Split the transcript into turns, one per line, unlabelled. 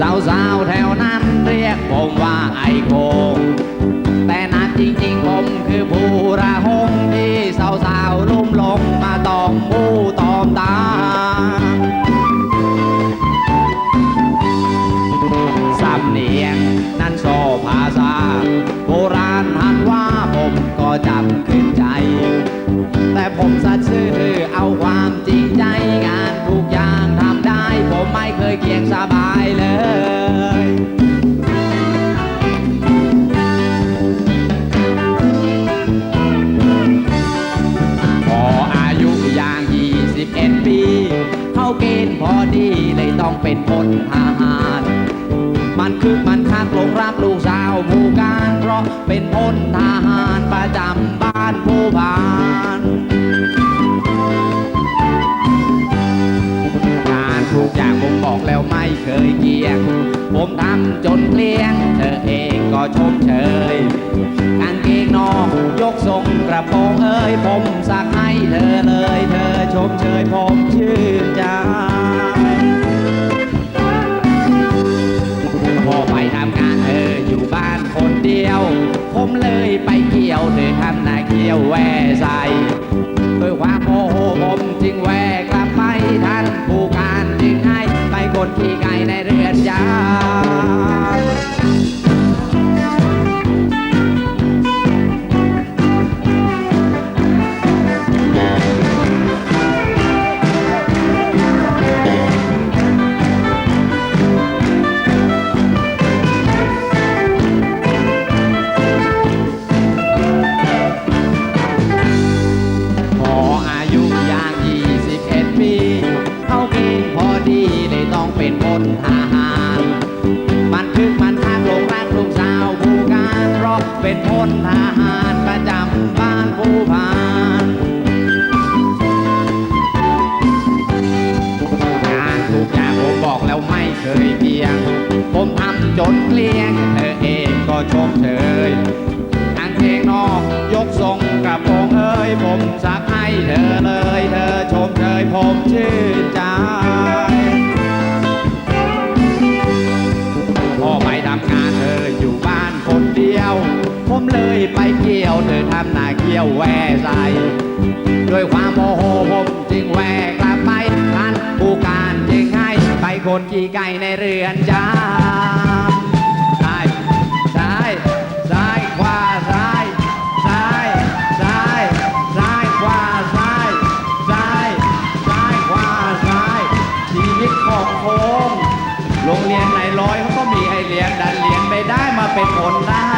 สาวสาวแถวนั้นเรียกผมว่าไอโกงแต่นัดจริงๆผมคือผู้ระหงที่สาวสาวลุ่มลงมาตอมมูตอมตา สำเนียงนั้นโซภาษาโบราณหันว่าผมก็จำขึ้นใจ แต่ผมสัตย์ซื่อเอาความจริงใจงานทุกอย่าง ผมไม่เคยเกียงสบายเลยพออายุอย่าง21 ปี เข้าเกณฑ์พอดีเลยต้องเป็นพลทหาร มันคือมันคักหลงรักลูกสาวผู้การ เพราะเป็นพลทหารประจำบ้านผู้พา เคยเกี่ยง ผมทำจนเกลี้ยง เธอเองก็ชมเชยกางเกงนอกยกทรงกระโปรงเอ้ยผมสักให้เธอเลย เธอชมเชยผมชื่นใจพอไปทำงานเธออยู่บ้านคนเดียว ผมเลยไปเกี่ยวเธอทำนาเกี่ยวแว่ใส่ด้วยความ เคยเกี่ยง ผมทำจนเกลี้ยงเธอเองก็ชมเชยกางเกงนอกยกทรงกระโปรงเอ้ยผมซักให้เธอเลย เธอชมเชยผมชื่นใจพอไปทำงานเธออยู่บ้านคนเดียว ผมเลยไปเกี่ยวเธอทำหน้าเกี่ยวแวใส่ด้วยความโมโหผมจึงแหวก คนขี่ไก่ในเรือนจำซ้ายซ้ายซ้ายขวาซ้ายซ้ายซ้ายซ้ายขวาซ้ายซ้ายซ้ายขวาซ้ายชีวิตของผมโรงเรียนในร้อยเขาก็มีให้เรียนดันเรียนไม่ได้มาเป็นคนท